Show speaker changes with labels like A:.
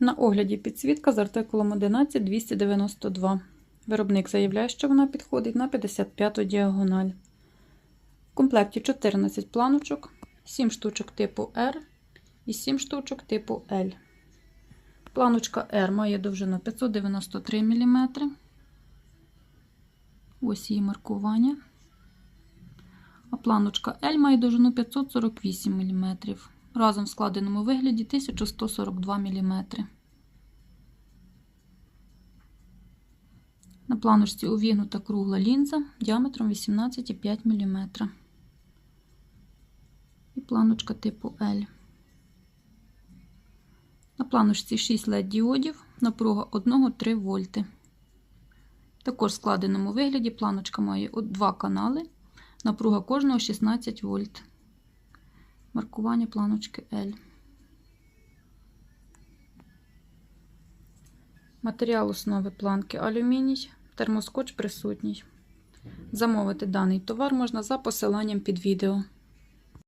A: На огляді підсвітка з артикулом 11292. Виробник заявляє, що вона підходить на 55-ту діагональ. В комплекті 14 планочок, 7 штучок типу R і 7 штучок типу L. Планочка R має довжину 593 мм. Ось її маркування. А планочка L має довжину 548 мм. Разом в складеному вигляді 1142 мм. На планочці увігнута кругла лінза діаметром 18,5 мм. І планочка типу L. На планочці 6 LED діодів, напруга 1-3 вольти. Також в складеному вигляді планочка має два канали, напруга кожного 16 вольт. Маркування планочки L. Матеріал основи планки алюміній, термоскотч присутній. Замовити даний товар можна за посиланням під відео.